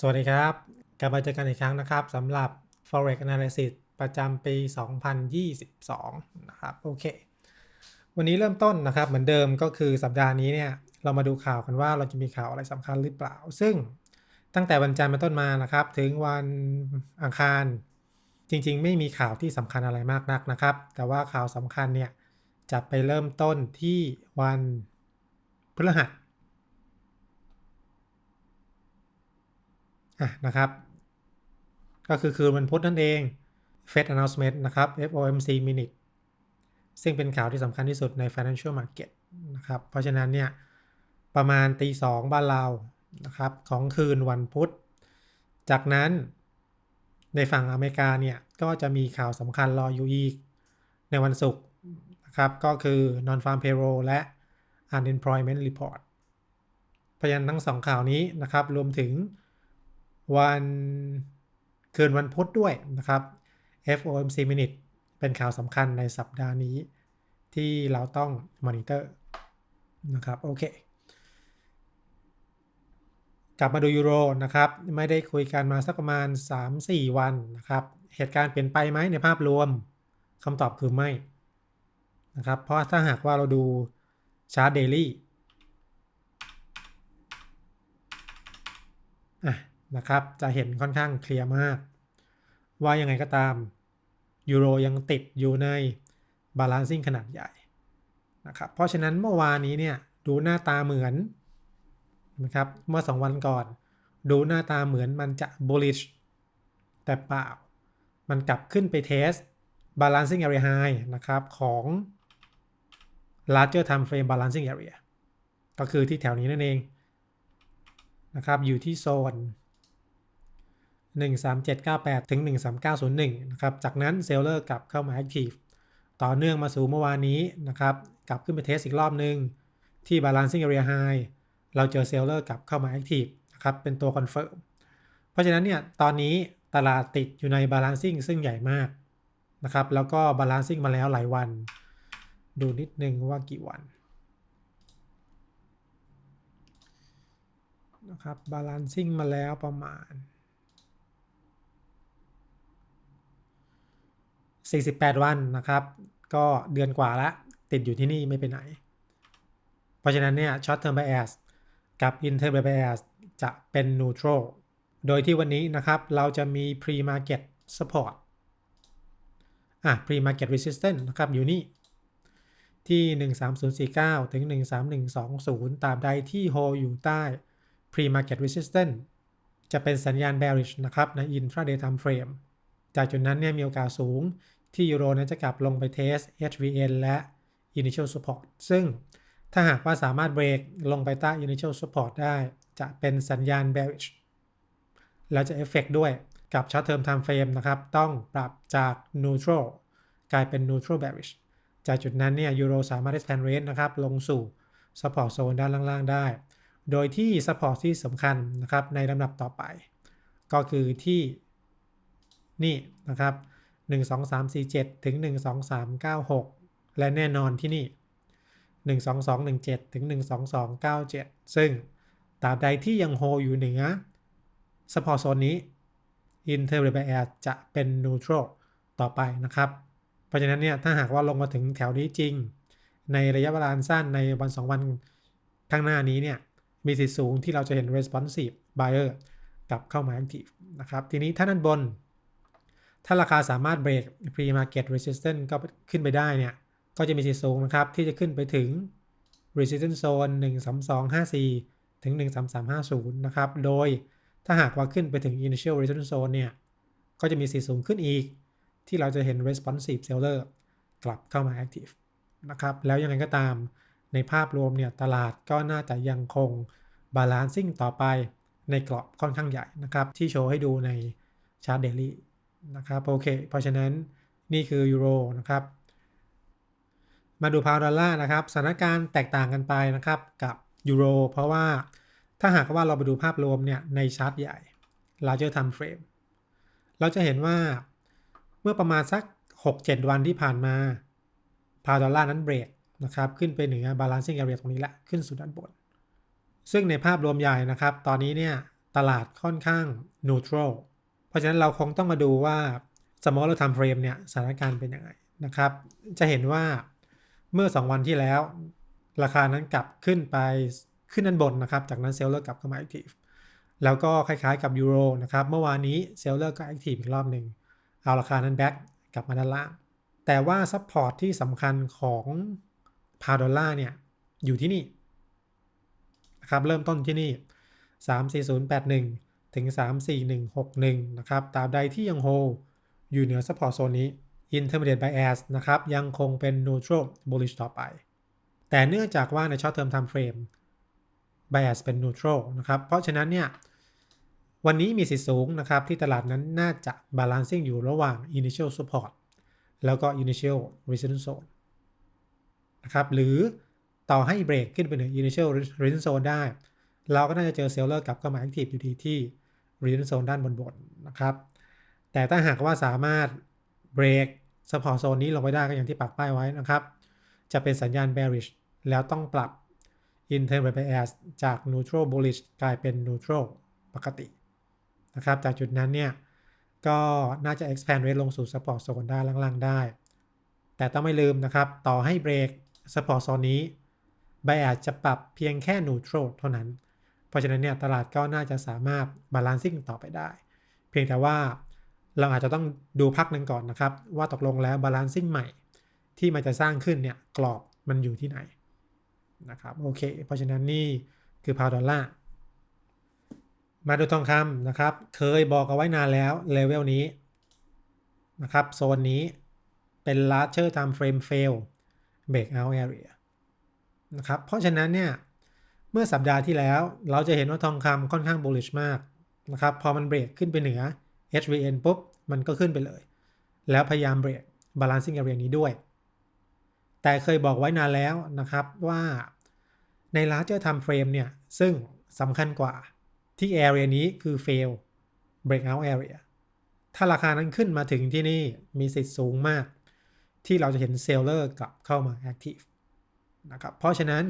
สวัสดีครับ กลับมาเจอกันอีกครั้งนะครับสำหรับ forex analysis ประจำปี 2022 นะครับ โอเค วันนี้เริ่มต้นนะครับ เหมือนเดิมก็คือสัปดาห์นี้เนี่ย เรามาดูข่าวกันว่าเราจะมีข่าวอะไรสำคัญหรือเปล่า ซึ่งตั้งแต่วันจันทร์เป็นต้นมานะครับ ถึงวันอังคารจริงๆ ไม่มีข่าวที่สำคัญอะไรมากนักนะครับ แต่ว่าข่าวสำคัญเนี่ยจะไปเริ่มต้นที่วันพฤหัสอะ นะครับ ก็คือคืนวันพุธนั่นเอง Fed announcement นะครับ FOMC minute ซึ่งเป็นข่าวที่สำคัญที่สุดใน financial market นะครับ เพราะฉะนั้นเนี่ย ประมาณตีสองบ้านเรานะครับ ของคืนวันพุธ จากนั้นในฝั่งอเมริกาเนี่ย ก็จะมีข่าวสำคัญรออยู่อีก ในวันศุกร์นะครับ ก็คือ non farm payroll และ unemployment report เพราะฉะนั้นทั้งสองข่าวนี้นะครับ รวมถึง วันคืนวันพุธด้วยนะครับ FOMC Minute เป็นข่าวสำคัญในสัปดาห์นี้ ที่เราต้องมอนิเตอร์นะครับโอเค กลับมาดูยูโรนะครับ ไม่ได้คุยกันมาสักประมาณ 3-4 วันนะครับ เหตุการณ์เปลี่ยนไปไหมในภาพรวมคำตอบคือไม่นะครับ เพราะถ้าหากว่าเราดูชาร์ตเดลี่อะ นะครับ จะเห็นค่อนข้างเคลียร์มาก ว่ายังไงก็ตามยูโรยังติดอยู่ในบาลานซิ่งขนาดใหญ่นะครับเพราะฉะนั้นเมื่อวานนี้เนี่ยดูหน้าตาเหมือนนะครับเมื่อ 2 วันก่อน ดูหน้าตาเหมือนมันจะ bullish แต่เปล่า มันกลับขึ้นไปเทส balancing area high นะครับของ larger time frame balancing area ก็คือที่แถวนี้นั่นเองนะครับอยู่ที่โซน 13798 ถึง 13901 นะครับ จากนั้นเซลเลอร์กลับเข้ามา Active ต่อเนื่องมาสู่เมื่อวานนี้นะครับ กลับขึ้นไปเทสอีกรอบนึง ที่ Balancing Area High เราเจอเซลเลอร์กลับเข้ามา Active นะครับ เป็นตัวคอนเฟิร์มเพราะฉะนั้นเนี่ย ตอนนี้ตลาดติดอยู่ใน Balancing ซึ่งใหญ่มากนะครับ แล้วก็ Balancing มาแล้วหลายวัน ดูนิดนึงว่ากี่วันนะครับ Balancing มาแล้วประมาณ 48 วันนะครับ ก็เดือนกว่าละ ติดอยู่ที่นี่ไม่ไปไหน เพราะฉะนั้นเนี่ย short term bias กับ interim bias จะเป็น neutral โดยที่วันนี้นะครับเราจะมี pre market support อะ pre market resistance นะครับอยู่นี่ ที่ 13049 ถึง 13120 ตามใดที่ hold อยู่ใต้ pre market resistance จะเป็นสัญญาณ bearish นะครับใน intraday time frame จากจุดนั้นเนี่ยมีโอกาสสูง ที่ยูโรนั้นจะกลับลงไปเทส HVN และ Initial Support ซึ่งถ้าหากว่าสามารถเบรกลงไปใต้ Initial Support ได้ จะเป็นสัญญาณ bearish แล้วจะเอฟเฟกด้วยกับ Short Term Time Frame นะครับ ต้องปรับจาก Neutral กลายเป็น Neutral bearish จากจุดนั้นเนี่ยยูโรสามารถ expand range นะครับ ลงสู่ Support Zone ด้านล่างๆ ได้ โดยที่ Support ที่สำคัญนะครับในลำดับต่อไป ก็คือที่นี่นะครับ 1 2 3 4 7 ถึง 1 2 3 9 6 และแน่นอนที่นี่ 1 2 2 1 7 ถึง 1 2 2 9 7 ซึ่งตราบใดที่ยังโฮอยู่เหนือสปอร์โซนนี้ Inter b a i r จะเป็น neutral ต่อไปนะครับ เพราะฉะนั้นเนี่ยถ้าหากว่าลงมาถึงแถวนี้จริง ในระยะเวลาสั้นในวัน 2 วันข้างหน้านี้เนี่ยมีสิทธิสูงที่เราจะเห็น responsive buyer กลับเข้ามา active นะครับ ทีนี้ถ้าด้านบน ถ้าราคาสามารถเบรก pre market resistance ก็ขึ้นไปได้เนี่ย ก็จะมีสิทธิ์สูงนะครับ ที่จะขึ้นไปถึง resistance zone 13254 ถึง 13350 นะครับ โดยถ้าหากว่าขึ้นไปถึง initial resistance zone เนี่ย ก็จะมีสิทธิ์สูงขึ้นอีก ที่เราจะเห็น responsive seller กลับเข้ามา active นะครับ แล้วยังไงก็ตามในภาพรวมเนี่ยตลาดก็น่าจะยังคง balancing ต่อไปในกรอบค่อนข้างใหญ่นะครับ ที่โชว์ให้ดูในชาร์ตเดลี่ นะครับโอเค เพราะฉะนั้นนี่คือยูโรนะครับ มาดูพาวดอลลาร์นะครับสถานการณ์แตกต่างกันไปนะครับกับยูโรเพราะว่าถ้าหากว่าเราไปดูภาพรวมเนี่ยในชาร์ตใหญ่ larger time frame เราจะเห็นว่าเมื่อประมาณสัก 6-7 วันที่ผ่านมาพาวดอลลาร์นั้นเบรกนะครับขึ้นไปเหนือบาลานซิ่งแอเรียตรงนี้แหละ ขึ้นสู่ด้านบน ซึ่งในภาพรวมใหญ่นะครับ ตอนนี้เนี่ยตลาดค่อนข้าง neutral เพราะฉะนั้นเราคงต้องมาดูว่า small time frame เนี่ยสถานการณ์เป็นยังไงนะครับ จะเห็นว่าเมื่อ 2 วันที่แล้ว ราคานั้นกลับขึ้นไปขึ้นด้านบนนะครับ จากนั้นเซลเลอร์กลับเข้ามา active แล้วก็คล้ายๆกับยูโรนะครับ เมื่อวานนี้เซลเลอร์ก็ active อีกรอบหนึ่งเอาราคานั้น back กลับมาด้านล่าง แต่ว่าซัพพอร์ตที่สำคัญของพาดอลลาร์เนี่ยอยู่ที่นี่นะครับเริ่มต้นที่นี่ 34081 ถึง 34161 นะครับ ตาบใดที่ยังโฮอยู่เหนือซัพพอร์ตโซนนี้ intermediate bias นะครับ ยังคงเป็น neutral bullish ต่อไป แต่เนื่องจากว่าใน short term time frame bias เป็น neutral นะครับ เพราะฉะนั้นเนี่ย วันนี้มีสิทธิ์สูงนะครับ ที่ตลาดนั้นน่าจะ balancing อยู่ระหว่าง initial support แล้วก็ initial resistance zone นะครับ หรือต่อให้เบรกขึ้นไปเหนือ initial resistance zone ได้ เราก็น่าจะเจอเซลเลอร์กลับเข้ามา active อยู่ดีที่ resistance zone ด้านบนบนนะครับ แต่ถ้าหากว่าสามารถเบรก support zone นี้ลงไปได้ก็อย่างที่ปักป้ายไว้นะครับ จะเป็นสัญญาณ bearish แล้วต้องปรับ internal bias จาก neutral bullish กลายเป็น neutral ปกตินะครับ จากจุดนั้นเนี่ย ก็น่าจะ expand rate ลงสู่ support zone ด้านล่างๆได้ แต่ต้องไม่ลืมนะครับ ต่อให้เบรก support zone นี้ bias จะปรับเพียงแค่ neutral เท่านั้น เพราะฉะนั้นเนี่ยตลาดก็น่าจะสามารถ balancing ต่อไปได้ เพียงแต่ว่าเราอาจจะต้องดูพักหนึ่งก่อนนะครับ ว่าตกลงแล้ว balancing ใหม่ ที่มันจะสร้างขึ้นเนี่ยกรอบมันอยู่ที่ไหนนะครับโอเค เพราะฉะนั้นนี่คือพาวดอลลาร์มาดูทองคำนะครับ เคยบอกเอาไว้นานแล้วเลเวลนี้นะครับโซนนี้เป็น larger time frame fail breakout area นะครับเพราะฉะนั้นเนี่ย เมื่อสัปดาห์ที่แล้ว เราจะเห็นว่าทองคำค่อนข้าง bullish มากนะครับ พอมันเบรกขึ้นไปเหนือ HVN ปุ๊บ มันก็ขึ้นไปเลย แล้วพยายามเบรก balancing area นี้ด้วย แต่เคยบอกไว้นานแล้วนะครับว่าใน larger time frame เนี่ย ซึ่งสำคัญกว่าที่ area นี้คือ fail breakout area ถ้าราคานั้นขึ้นมาถึงที่นี่มีสิทธิ์สูงมาก ที่เราจะเห็นเซลเลอร์กลับเข้ามา active นะครับ เพราะฉะนั้น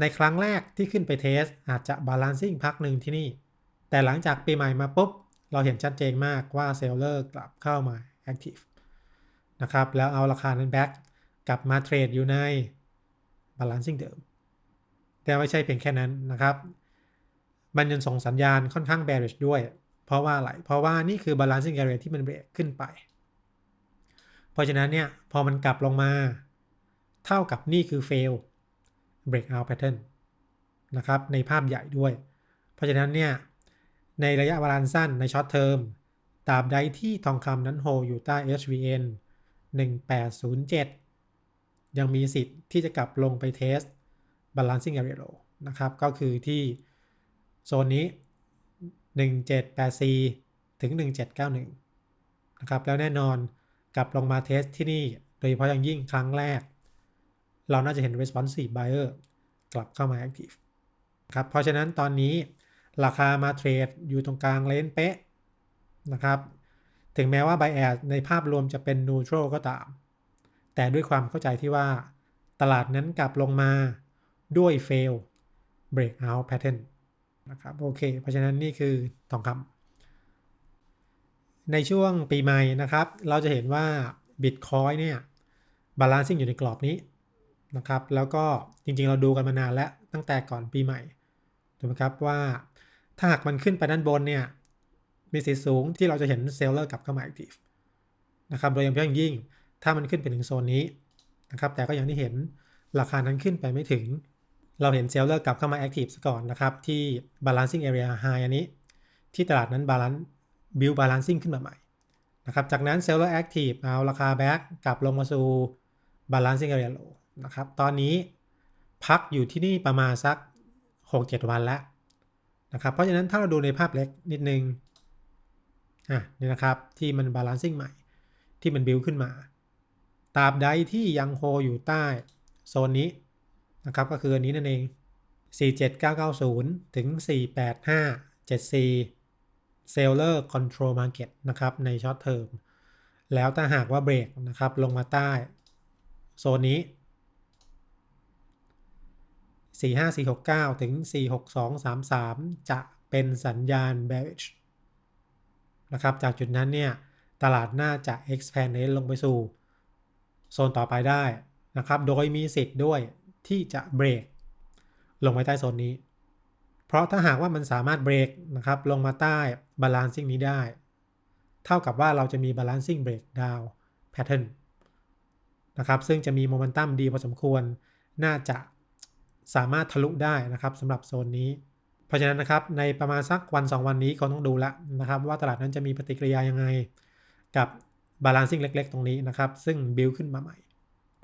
ในครั้งแรกที่ขึ้นไปเทส อาจจะ balancing พักหนึ่งที่นี่ แต่หลังจากปีใหม่มาปุ๊บ เราเห็นชัดเจนมากว่าเซลเลอร์กลับเข้ามา active นะครับแล้วเอาราคานั้น back กลับมาเทรดอยู่ใน balancing เดิม แต่ไม่ใช่เพียงแค่นั้นนะครับ มันยังส่งสัญญาณค่อนข้าง bearish ด้วย เพราะว่าอะไร เพราะว่านี่คือ balancing area ที่มันเบรกขึ้นไป เพราะฉะนั้นเนี่ย พอมันกลับลงมา เท่ากับนี่คือ fail breakout pattern นะครับในภาพใหญ่ด้วย เพราะฉะนั้นเนี่ย ในระยะเวลาสั้นในช็อตเทอมตราบใดที่ทองคำนั้นโฮอยู่ใต้ HVN 1807 ยังมีสิทธิ์ที่จะกลับลงไปเทส balancing area low นะครับ ก็คือที่โซนนี้ 1784 ถึง 1791 นะครับ แล้วแน่นอนกลับลงมาเทสที่นี่ โดยเฉพาะอย่างยิ่งครั้งแรก เราน่าจะเห็น responsive buyer กลับเข้ามา active ครับเพราะฉะนั้นตอนนี้ราคามาเทรดอยู่ตรงกลางเลนเป๊ะนะครับถึงแม้ว่า bias ในภาพรวมจะเป็น neutral ก็ตาม แต่ด้วยความเข้าใจที่ว่าตลาดนั้นกลับลงมาด้วย fail breakout pattern นะครับโอเค เพราะฉะนั้นนี่คือทองคำในช่วงปีใหม่นะครับ เราจะเห็นว่า Bitcoin เนี่ย balancing อยู่ในกรอบนี้ นะครับ แล้วก็จริงๆเราดูกันมานานแล้วตั้งแต่ก่อนปีใหม่ถูกไหมครับว่าถ้าหากมันขึ้นไปด้านบนเนี่ยมีสิทธิ์สูงที่เราจะเห็นเซลเลอร์กลับเข้ามา active นะครับโดยเฉพาะอย่างยิ่งถ้ามันขึ้นไปถึงโซนนี้นะครับแต่ก็อย่างที่เห็นราคานั้นขึ้นไปไม่ถึง เราเห็นเซลเลอร์กลับเข้ามา active ซะก่อนนะครับ ที่ balancing area high อันนี้ ที่ตลาดนั้น balance build balancing ขึ้นมาใหม่นะครับจากนั้นเซลเลอร์ active เอาราคา back กลับลงมาสู่ balancing area low นะครับ ตอนนี้พักอยู่ที่นี่ประมาณสัก 6-7 วันแล้วนะครับ เพราะฉะนั้นถ้าเราดูในภาพเล็กนิดนึงอะนี่นะครับที่มัน balancing ใหม่ที่มัน build ขึ้นมาตราบใดที่ยังโฮอยู่ใต้โซนนี้นะครับก็คืออันนี้นั่นเอง 47990 ถึง 48574 Seller Control Market นะครับใน Short Term แล้วถ้าหากว่าเบรกนะครับลงมาใต้โซนนี้ 45469 ถึง 46233 จะเป็นสัญญาณ bearish นะครับ จากจุดนั้นเนี่ย ตลาดน่าจะ expand ลงไปสู่ โซนต่อไปได้นะครับ โดยมีสิทธิ์ด้วยที่จะเบรกลงไปใต้โซนนี้ เพราะถ้าหากว่ามันสามารถเบรกนะครับลงมาใต้ balancing นี้ได้ เท่ากับว่าเราจะมี balancing breakdown pattern นะครับ ซึ่งจะมีโมเมนตัมดีพอสมควร น่าจะ สามารถทะลุได้นะครับสำหรับโซนนี้ เพราะฉะนั้นนะครับในประมาณสักวัน 2 วันนี้เขาต้องดูล้วนะครับ ว่าตลาดนั้นจะมีปฏิกิริยายังไง กับ balancing เล็ก ๆ ตรงนี้นะครับ ซึ่ง build ขึ้นมาใหม่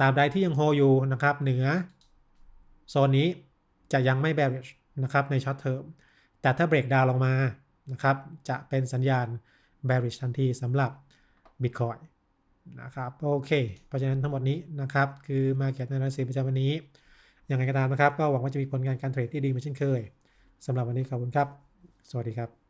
ตาบใดที่ยังโฮอยู่นะครับเหนือโซนนี้จะยังไม่ bearish นะครับใน short term แต่ถ้า break down ลงมานะครับจะเป็นสัญญาณ bearish ทันทีสำหรับ Bitcoin นะครับโอเค เพราะฉะนั้นทั้งหมดนี้นะครับคือ Market Analysis ประจำวันนี้ ยังไงก็ตามนะครับ ก็หวังว่าจะมีผลงานการเทรดที่ดีเหมือนเช่นเคยสำหรับวันนี้ขอบคุณครับ สวัสดีครับ